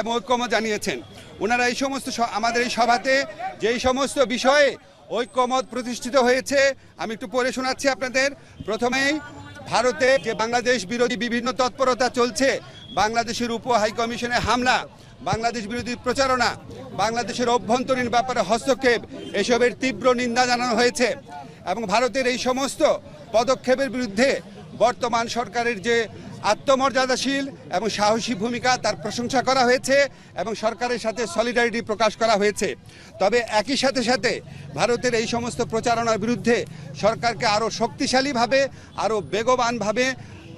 এবং ঐক্যমত জানিয়েছেন। ওনারা এই সমস্ত আমাদের এই সভাতে যেই সমস্ত বিষয়ে ঐক্যমত প্রতিষ্ঠিত হয়েছে, আমি একটু পড়ে শোনাচ্ছি আপনাদের। প্রথমেই ভারতে যে বাংলাদেশ বিরোধী বিভিন্ন তৎপরতা চলছে, বাংলাদেশের উপ হাই কমিশনে হামলা, বাংলাদেশ বিরোধী প্রচারণা, বাংলাদেশের অভ্যন্তরীণ ব্যাপারে হস্তক্ষেপ, এসবের তীব্র নিন্দা জানানো হয়েছে। এবং ভারতের এই সমস্ত পদক্ষেপের বিরুদ্ধে বর্তমান সরকারের যে আত্মমর্যাদাশীল এবং সাহসী ভূমিকা তার প্রশংসা করা হয়েছে এবং সরকারের সাথে সলিডারিটি প্রকাশ করা হয়েছে। তবে একই সাথে সাথে ভারতের এই সমস্ত প্রচারণার বিরুদ্ধে সরকারকে আরও শক্তিশালীভাবে, আরও বেগবানভাবে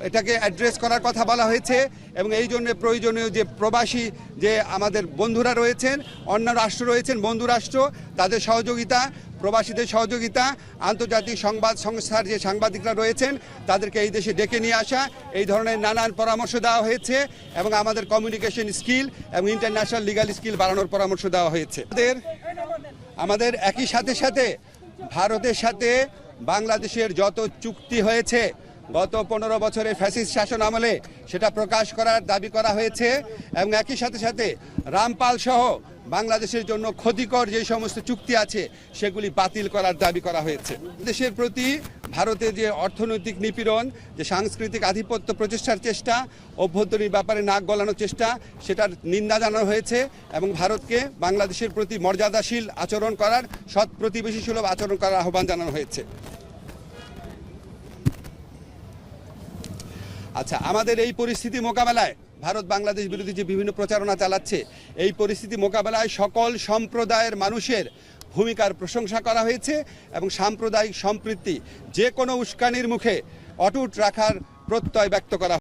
এটাকে অ্যাড্রেস করার কথা বলা হয়েছে এবং এই জন্য প্রয়োজনীয় যে প্রবাসী, যে আমাদের বন্ধুরা রয়েছেন, অন্য রাষ্ট্র রয়েছেন, বন্ধু রাষ্ট্র, তাদের সহযোগিতা, প্রবাসীদের সহযোগিতা, আন্তর্জাতিক সংবাদ সংস্থার যে সাংবাদিকরা রয়েছেন, তাদেরকে এই দেশে ডেকে নিয়ে আসা, এই ধরনের নানান পরামর্শ দেওয়া হয়েছে এবং আমাদের কমিউনিকেশন স্কিল এবং ইন্টারন্যাশনাল লিগাল স্কিল বাড়ানোর পরামর্শ দেওয়া হয়েছে। আমাদের আমাদের একই সাথে সাথে ভারতের সাথে বাংলাদেশের যত চুক্তি হয়েছে গত পনেরো বছরের ফ্যাসিস্ট শাসন আমলে সেটা প্রকাশ করার দাবি করা হয়েছে এবং একই সাথে সাথে রামপাল সহ বাংলাদেশের জন্য ক্ষতিকর যে সমস্ত চুক্তি আছে, সেগুলি বাতিল করার দাবি করা হয়েছে। দেশের প্রতি ভারতে যে অর্থনৈতিক নিপীড়ন, যে সাংস্কৃতিক আধিপত্য প্রচেষ্টার চেষ্টা, অভ্যন্তরীণ ব্যাপারে নাক গলানোর চেষ্টা, সেটার নিন্দা জানানো হয়েছে এবং ভারতকে বাংলাদেশের প্রতি মর্যাদাশীল আচরণ করার সৎ প্রতিবেশী সুলভ আচরণ করার আহ্বান জানানো হয়েছে। আচ্ছা আমাদের এই পরিস্থিতি মোকাবেলায় ভারত বাংলাদেশ বিরোধী যে বিভিন্ন প্রচারণা চালাচ্ছে, এই পরিস্থিতি মোকাবেলায় সকল সম্প্রদায়ের মানুষের ভূমিকার প্রশংসা করা হয়েছে এবং সাম্প্রদায়িক সম্পৃক্তি যে কোনো উস্কানির মুখে অটুট রাখার প্রত্যয় ব্যক্ত করা